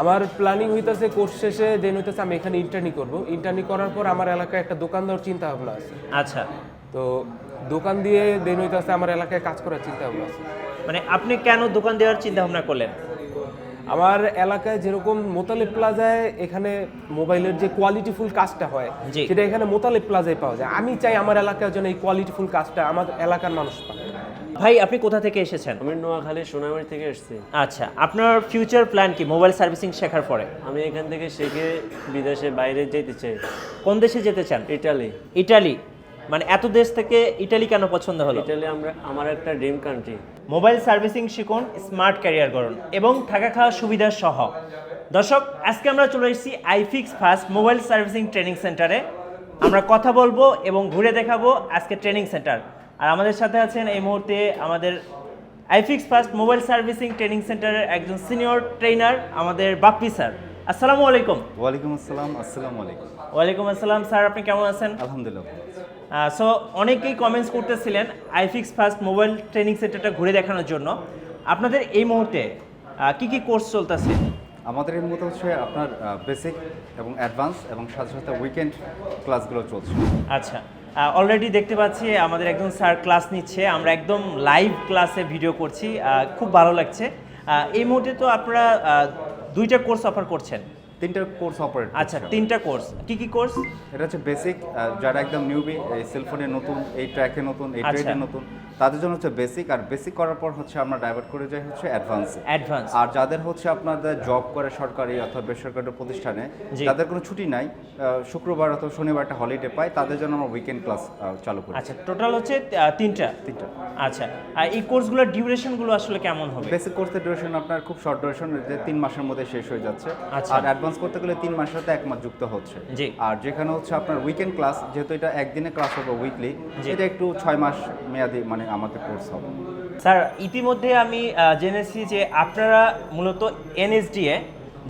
আমার প্ল্যানিং হইতেছে কোর্স শেষে দেন হইতেছে আমি এখানে ইন্টার্নি করব। ইন্টার্নি করার পর আমার এলাকায় একটা দোকান দেওয়ার চিন্তা ভাবনা আছে। আচ্ছা। তো দোকান দিয়ে দেন হইতেছে আমার এলাকায় কাজ করার চিন্তা ভাবনা আছে। মানে আপনি কেন দোকান দেওয়ার চিন্তা ভাবনা করলেন? আমার এলাকায় যেরকম মোতালেব প্লাজায় এখানে মোবাইলের যে কোয়ালিটিফুল কাজটা হয়। সেটা এখানে মোতালেব প্লাজায় পাওয়া যায়। আমি চাই আমার এলাকার জন্য এই কোয়ালিটিফুল কাজটা আমার এলাকার মানুষ পায়। ভাই আপনি কোথা থেকে এসেছেন? আমি নোয়াখালী সোনামারি থেকে এসেছি। আচ্ছা আপনার ফিউচার প্ল্যান কি? মোবাইল সার্ভিসিং শেখার পরে? আমি এখান থেকে শিখে বিদেশে বাইরে যেতে চাই। কোন দেশে যেতে চান? ইটালি। ইটালি। মানে এত দেশ থেকে ইটালি কেন পছন্দ হলো? ইটালি আমরা আমার একটা ড্রিম কান্ট্রি মোবাইল সার্ভিসিং শিখুন স্মার্ট ক্যারিয়ার করুন এবং থাকা খাওয়া সুবিধা সহ। দর্শক আজকে আমরা চলে এসেছি iFix first mobile servicing training সেন্টারে আমরা কথা বলব এবং ঘুরে দেখাবো আজকে ট্রেনিং সেন্টার আর আমাদের সাথে আছেন এই মুহূর্তে আমাদের iFix first mobile servicing training সেন্টারের একজন সিনিয়র ট্রেনার আমাদের বাপ্পি স্যার। আসসালামু আলাইকুম। ওয়ালাইকুম আসসালাম আসসালামু আলাইকুম। ওয়ালাইকুম আসসালাম স্যার আপনি কেমন আছেন? আলহামদুলিল্লাহ সো অনেকেই কমেন্টস করতেছিলেন আইফিক্স ফার্স্ট মোবাইল ট্রেনিং সেন্টারটা ঘুরে দেখানোর জন্য। আপনাদের এই মুহূর্তে কি কি কোর্স চলতেছে? আমাদের এর মতো হচ্ছে আপনার বেসিক এবং অ্যাডভান্স এবং সাথে সাথে উইকেন্ড ক্লাসগুলো চলছে। আচ্ছা। অলরেডি দেখতে পাচ্ছি, আমাদের একজন স্যার ক্লাস নিচ্ছে। আমরা একদম লাইভ ক্লাসে ভিডিও করছি। খুব ভালো লাগছে। এই মুহূর্তে তো আপনারা দুইটা কোর্স অফার করছেন। তিনটা কোর্স অপারেট আচ্ছা তিনটা কোর্স কি কি কোর্স এটা হচ্ছে বেসিক যারা একদম নিউবি এই সেলফোনে নতুন এই ট্র্যাকে নতুন এই আচ্ছা। ট্রেডে নতুন তাদের জন্য হচ্ছে বেসিক আর বেসিক করার পর হচ্ছে আমরা ডাইভার্ট করে যাই হচ্ছে অ্যাডভান্স অ্যাডভান্স আর যাদের হচ্ছে আপনাদের জব করে সরকারি অথবা বেসরকারি প্রতিষ্ঠানে যাদের কোনো ছুটি নাই শুক্রবার অথবা শনিবার একটা হলিডে পাই তাদের জন্য আমরা উইকেন্ড ক্লাস চালু করি। আচ্ছা টোটাল হচ্ছে তিনটা। তিনটা। আচ্ছা আর এই কোর্সগুলোর ডিউরেশনগুলো আসলে কেমন হবে বেসিক কোর্সের ডিউরেশন আপনার খুব শর্ট ডিউরেশন যে তিন মাসের মধ্যে শেষ হয়ে যাচ্ছে আচ্ছা। আর অ্যাডভান্স করতে গেলে তিন মাসের সাথে এক মাস যুক্ত হচ্ছে। আর যেখানে হচ্ছে আপনার উইকেন্ড ক্লাস যেহেতু এটা একদিনে ক্লাস হবে উইকলি। এটা একটু ছয় মাস মেয়াদি মানে আমাদের কোর্স হবে স্যার ইতিমধ্যে আমি জেনেছি যে আপনারা মূলত এনএসডিএ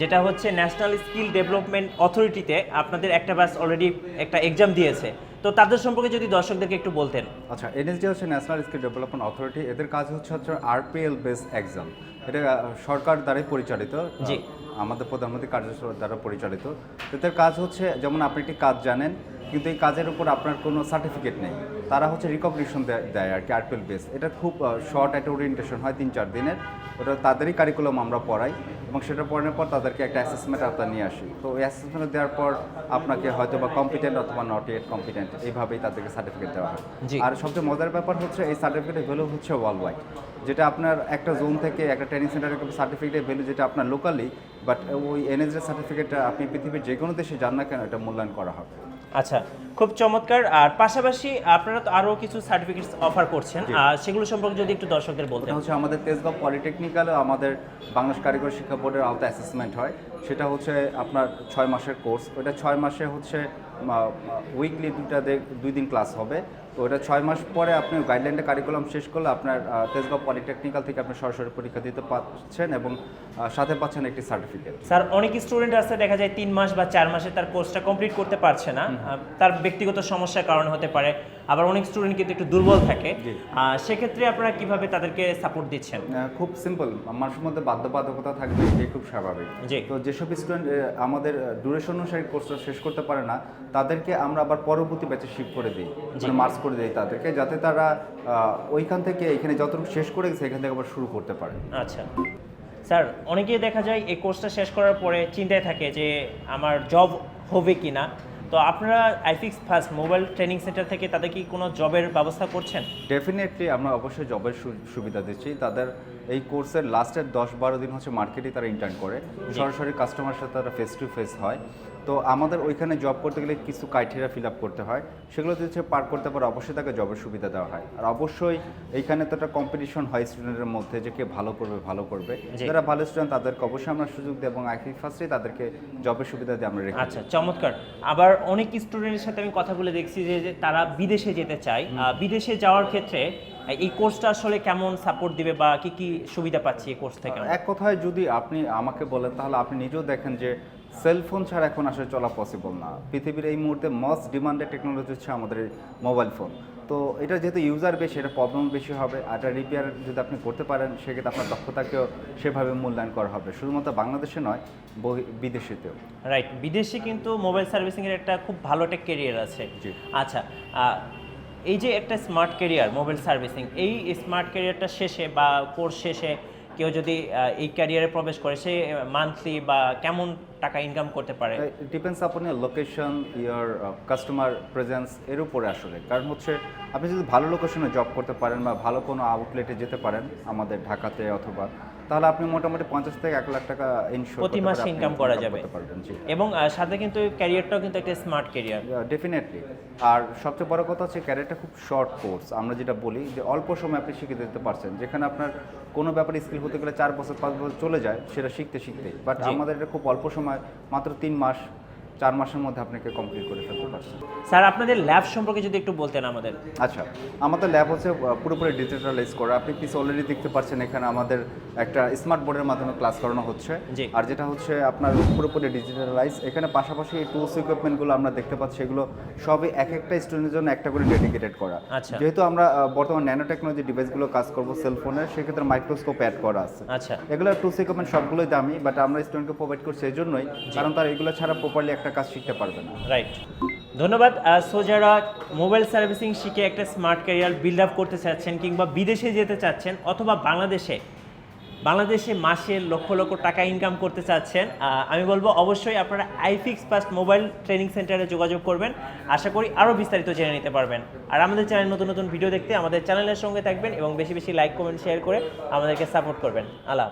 যেটা হচ্ছে ন্যাশনাল স্কিল ডেভেলপমেন্ট অথরিটিতে আপনাদের একটা ব্যাস অলরেডি একটা এক্সাম দিয়েছে। তো তাদের সম্পর্কে যদি দর্শকদেরকে একটু বলতেন। আচ্ছা এনএসডি হচ্ছে ন্যাশনাল স্কিল ডেভেলপমেন্ট অথরিটি এদের কাজ হচ্ছে হচ্ছে আরপিএল বেস এক্সাম এটা সরকার দ্বারাই পরিচালিত জি। আমাদের প্রধানমন্ত্রী কার্যালয় দ্বারা পরিচালিত। এদের কাজ হচ্ছে যেমন আপনি একটি কাজ জানেন কিন্তু এই কাজের উপর আপনার কোনো সার্টিফিকেট নেই। তারা হচ্ছে রিকগনিশন দেয় আর কি আরপিএল বেস এটা খুব শর্ট একটা ওরিয়েন্টেশন হয় তিন চার দিনের। ওটা তাদেরই কারিকুলাম আমরা পড়াই এবং সেটা পড়ানোর পর তাদেরকে একটা অ্যাসেসমেন্ট আপনার নিয়ে আসি। তো ওই অ্যাসেসমেন্ট দেওয়ার পর আপনাকে হয়তো বা কম্পিটেন্ট অথবা নট এট কম্পিটেন্ট এইভাবেই তাদেরকে সার্টিফিকেট দেওয়া হয়। আর সবচেয়ে মজার ব্যাপার হচ্ছে এই সার্টিফিকেটের ভ্যালু হচ্ছে ওয়ার্ল্ড ওয়াইড যেটা আপনার একটা জোন থেকে একটা ট্রেনিং সেন্টারের সার্টিফিকেটের ভ্যালু যেটা আপনার লোকালি বাট ওই এনএসডি সার্টিফিকেটটা আপনি পৃথিবীর যে কোনো দেশে যান না কেন এটা মূল্যায়ন করা হবে। আচ্ছা খুব চমৎকার। আর পাশাপাশি আপনারা তো আরও কিছু সার্টিফিকেটস অফার করছেন। আর সেগুলো সম্পর্কে যদি একটু দর্শকদের বলতে হচ্ছে আমাদের তেজগাঁও পলিটেকনিক্যালে আমাদের বাংলাদেশ কারিগর শিক্ষা বোর্ডের আওতা অ্যাসেসমেন্ট হয়। সেটা হচ্ছে আপনার ছয় মাসের কোর্স। ওটা ছয় মাসে হচ্ছে উইকলি দুইটা দুই দিন ক্লাস হবে। তো ওটা ছয় মাস পরে আপনি গাইডলাইনটা কারিকুলাম শেষ করলে আপনার তেজগাঁও পলিটেকনিক্যাল থেকে আপনি সরাসরি পরীক্ষা দিতে পারছেন এবং সাথে পাচ্ছেন একটি সার্টিফিকেট স্যার অনেক স্টুডেন্ট আছে দেখা যায় তিন মাস বা চার মাসে তার কোর্সটা কমপ্লিট করতে পারছে না। তার ব্যক্তিগত সমস্যার কারণে হতে পারে। আবার অনেক স্টুডেন্ট কিন্তু একটু দুর্বল থাকে। সেক্ষেত্রে আপনারা কীভাবে তাদেরকে সাপোর্ট দিচ্ছেন? খুব সিম্পল মানুষের মধ্যে বাধ্যবাধকতা থাকবে এটাই খুব স্বাভাবিক। তো যেসব স্টুডেন্ট আমাদের ডিউরেশন অনুসারে কোর্সটা শেষ করতে পারে না তাদেরকে আমরা আবার পরবর্তী ব্যাচে শিফট করে দিই মানে মার্কস করে দিই তাদেরকে যাতে তারা ওইখান থেকে এখানে যতটুকু শেষ করে গেছে এখান থেকে আবার শুরু করতে পারে। আচ্ছা। স্যার অনেকেই দেখা যায় এই কোর্সটা শেষ করার পরে চিন্তায় থাকে যে আমার জব হবে কি না তো আপনারা iFix first mobile training centre থেকে তাদের কি কোনো জবের ব্যবস্থা করছেন? ডেফিনেটলি আমরা অবশ্যই জবের সুবিধা দিচ্ছি। তাদের এই কোর্সের লাস্টের দশ বারো দিন হচ্ছে মার্কেটে তারা ইন্টার্ন করে। সরাসরি কাস্টমার সাথে তারা ফেস টু ফেস হয়। তো আমাদের ওইখানে জব করতে গেলে কিছু ক্রাইটেরিয়া ফিল আপ করতে হয়। সেগুলো যদি সে পার করতে পারে অবশ্যই তাকে জবের সুবিধা দেওয়া হয়। আর অবশ্যই এইখানে তো একটা কম্পিটিশন হয় স্টুডেন্টের মধ্যে যে কে ভালো করবে ভালো করবে। যারা ভালো স্টুডেন্ট তাদেরকে অবশ্যই আমরা সুযোগ দিই এবং আইফি ফার্স্টেই তাদেরকে জবের সুবিধা দিয়ে আমরা রেখে আচ্ছা চমৎকার। আবার অনেক স্টুডেন্টের সাথে আমি কথা বলে দেখছি যে তারা বিদেশে যেতে চায়। বিদেশে যাওয়ার ক্ষেত্রে এই কোর্সটা আসলে কেমন সাপোর্ট দিবে বা কি কি সুবিধা পাচ্ছি এই কোর্স থেকে? এক কথায় যদি আপনি আমাকে বলেন তাহলে আপনি নিজেও দেখেন যে সেলফোন ছাড়া এখন আসলে চলা পসিবল না। পৃথিবীর এই মুহূর্তে মস্ট ডিমান্ডেড টেকনোলজি হচ্ছে আমাদের মোবাইল ফোন তো এটা যেহেতু ইউজার বেশি এটা প্রবলেম বেশি হবে। আর এটা রিপেয়ার যদি আপনি করতে পারেন সেক্ষেত্রে আপনার দক্ষতাকেও সেভাবে মূল্যায়ন করা হবে। শুধুমাত্র বাংলাদেশে নয় বহি- বিদেশেতেও। রাইট বিদেশে কিন্তু মোবাইল সার্ভিসিংয়ের একটা খুব ভালো একটা কেরিয়ার আছে। জি। আচ্ছা এই যে একটা স্মার্ট কেরিয়ার মোবাইল সার্ভিসিং এই স্মার্ট কেরিয়ারটা শেষে বা কোর্স শেষে কেউ যদি এই ক্যারিয়ারে প্রবেশ করে, সে মান্থলি বা কেমন টাকা ইনকাম করতে পারে? ডিপেন্ডস আপনি লোকেশন ইয়ার কাস্টমার প্রেজেন্স এর উপরে আসলে। কারণ হচ্ছে, আপনি যদি ভালো লোকেশনে জব করতে পারেন বা ভালো কোনো আউটলেটে যেতে পারেন, আমাদের ঢাকাতে অথবা তাহলে আপনি মোটামুটি পঞ্চাশ থেকে এক লাখ টাকা ইনশোর প্রতি মাসে ইনকাম করা যাবে। এবং সাথে কিন্তু ক্যারিয়ারটাও কিন্তু একটা স্মার্ট ক্যারিয়ার ডেফিনেটলি আর সবচেয়ে বড় কথা হচ্ছে ক্যারিয়ারটা খুব শর্ট কোর্স আমরা যেটা বলি যে অল্প সময় আপনি শিখে দিতে পারছেন যেখানে আপনার কোনো ব্যাপারে স্কিল হতে গেলে চার বছর পাঁচ বছর চলে যায় সেটা শিখতে শিখতে বাট। আমাদের এটা খুব অল্প সময় মাত্র তিন মাস চার মাসের মধ্যে আপনাকে কমপ্লিট করে ফেলতে পারছেন স্যার আপনাদের ল্যাব সম্পর্কে যদি একটু বলতেন আমাদের। আচ্ছা আমাদের ল্যাব হচ্ছে পুরোপুরি ডিজিটালাইজ করা। আপনি পিস অলরেডি দেখতে পাচ্ছেন এখানে আমাদের একটা স্মার্ট বোর্ডের মাধ্যমে ক্লাস করানো হচ্ছে। আর যেটা হচ্ছে আপনার পুরোপুরি ডিজিটালাইজ এখানে পাশাপাশি এই টুলস ইকুইপমেন্টগুলো আমরা দেখতে পাচ্ছি এগুলো সবই এক একটা স্টুডেন্টের জন্য একটা করে ডেডিকেটেড করা। আচ্ছা। যেহেতু আমরা বর্তমান ন্যানো টেকনোলজি ডিভাইসগুলো কাজ করব সেলফোনের সেক্ষেত্রে মাইক্রোস্কোপ অ্যাড করা আছে। আচ্ছা। এগুলো টুলস ইকুইপমেন্ট সবগুলোই দামি বাট আমরা স্টুডেন্টকে প্রোভাইড করছি এই জন্যই। কারণ তারা এগুলো ছাড়া প্রপারলি একটা কাজ শিখতে পারবে না। রাইট ধন্যবাদ। সো যারা মোবাইল সার্ভিসিং শিখে একটা স্মার্ট ক্যারিয়ার বিল্ড আপ করতে চাচ্ছেন কিংবা বিদেশে যেতে চাচ্ছেন অথবা বাংলাদেশে বাংলাদেশে মাসে লক্ষ লক্ষ টাকা ইনকাম করতে চাচ্ছেন আমি বলব অবশ্যই আপনারা আইফিক্স ফার্স্ট মোবাইল ট্রেনিং সেন্টারে যোগাযোগ করবেন। আশা করি আরও বিস্তারিত জেনে নিতে পারবেন। আর আমাদের চ্যানেল নতুন নতুন ভিডিও দেখতে আমাদের চ্যানেলের সঙ্গে থাকবেন এবং বেশি বেশি লাইক কমেন্ট শেয়ার করে আমাদেরকে সাপোর্ট করবেন। আল্লাহ।